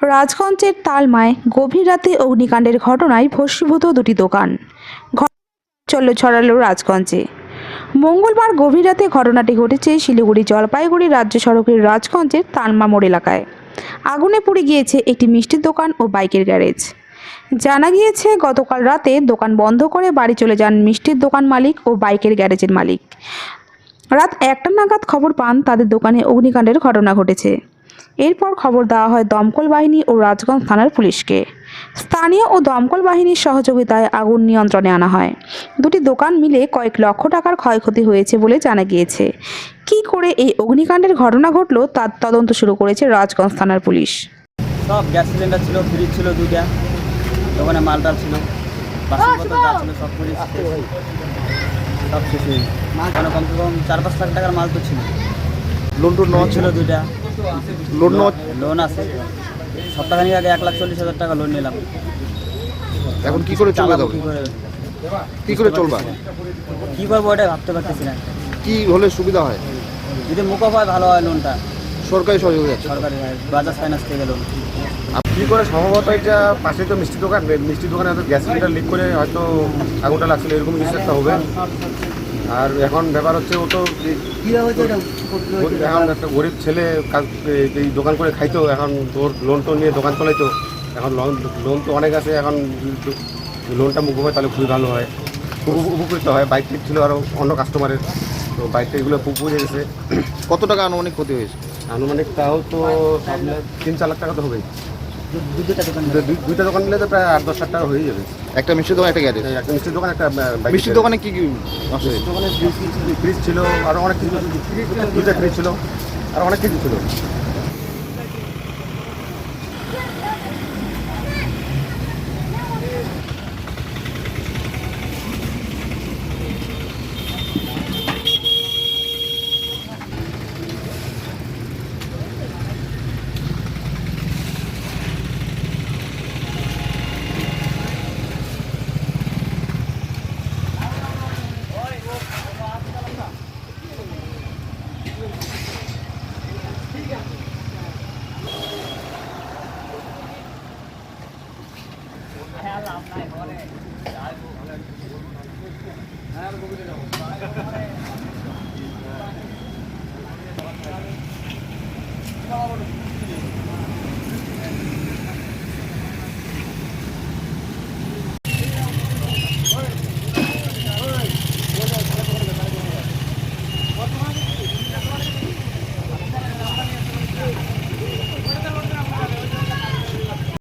রাজগঞ্জের তালমায় গভীর রাতে অগ্নিকাণ্ডের ঘটনায় ভস্মীভূত দুটি দোকান। চলল ছড়ালো রাজগঞ্জে। মঙ্গলবার গভীর রাতে ঘটনাটি ঘটেছে শিলিগুড়ি জলপাইগুড়ি রাজ্য সড়কের রাজগঞ্জের তালমা মোড় এলাকায়। আগুনে পুড়ে গিয়েছে একটি মিষ্টির দোকান ও বাইকের গ্যারেজ। জানা গিয়েছে, গতকাল রাতে দোকান বন্ধ করে বাড়ি চলে যান মিষ্টির দোকান মালিক ও বাইকের গ্যারেজের মালিক। রাত একটা নাগাদ খবর পান, তাদের দোকানে অগ্নিকাণ্ডের ঘটনা ঘটেছে। এরপর খবর দেওয়া হয় দমকল বাহিনী ও রাজগঞ্জ থানার পুলিশকে। স্থানীয় ও দমকল বাহিনীর সহযোগিতায় আগুন নিয়ন্ত্রণে আনা হয়। দুটি দোকান মিলে কয়েক লক্ষ টাকার ক্ষয়ক্ষতি হয়েছে বলে জানা গিয়েছে। কী করে এই অগ্নিকাণ্ডের ঘটনা ঘটলো তার তদন্ত শুরু করেছে রাজগঞ্জ থানার পুলিশ। সব গ্যাস সিলিন্ডার ছিল ফ্রিজ ছিল দুইটা দোকানে মালটাল ছিল বাসনপত্র সব ফ্রিজ সব শেষ হয়ে মানে কমসে কম চার পাঁচ লাখ টাকার মাল তো ছিল। লোন টোন নেওয়া ছিল। দুইটা। লোন লোন আছে। সপ্তাহখানিক আগে এক লাখ চল্লিশ হাজার টাকা লোন নিলাম। এখন কি করে চলবে তবে কি করে? চলবা? কি করব ওটা ভাবতে পারতেছি না। কি হলে সুবিধা হয়? যদি মুখপ হয় ভালো হয় লোনটা সরকারি সহযোগিতা সরকারি বাজাজ ফাইন্যান্স থেকে লোন কি করে সম্ভবত এটা? পাশে তো মিষ্টি দোকান। মিষ্টি দোকানে হয়তো গ্যাস সিলিন্ডার লিক করে হয়তো আগুনটা লাগছিল এরকম কিছু একটা হবে। আর এখন ব্যাপার হচ্ছে ও তো এখন একটা গরিব ছেলে কাজ এই- দোকান করে খাইতো এখন তোর লোন টোন নিয়ে দোকান চলাইতো। এখন লোন লোন তো অনেক আছে এখন লোনটা মুখ হয় তাহলে খুবই ভালো হয়। উপ- উপকৃত হয় বাইক টিক ছিল আরও অন্য কাস্টমারের তো বাইকটা এগুলো পুকুরে গেছে কত টাকা আনুমানিক ক্ষতি হয়েছে? আনুমানিক তাও তো তিন চার লাখ টাকা তো হবেই। দুইটা দোকান দুই- দুই- দুইটা দোকান মিলে তো প্রায় আট দশ হাজার টাকা হয়ে যাবে। একটা মিষ্টির দোকান একটা গ্যারেজ। একটা মিষ্টির দোকান একটা মিষ্টির দোকানে কি কি নষ্ট দোকানে ফ্রিজ ফ্রিজ ছিল আরও অনেক কিছু দুইটা ফ্রিজ ছিল আর অনেক কিছু ছিল। হ্যাঁ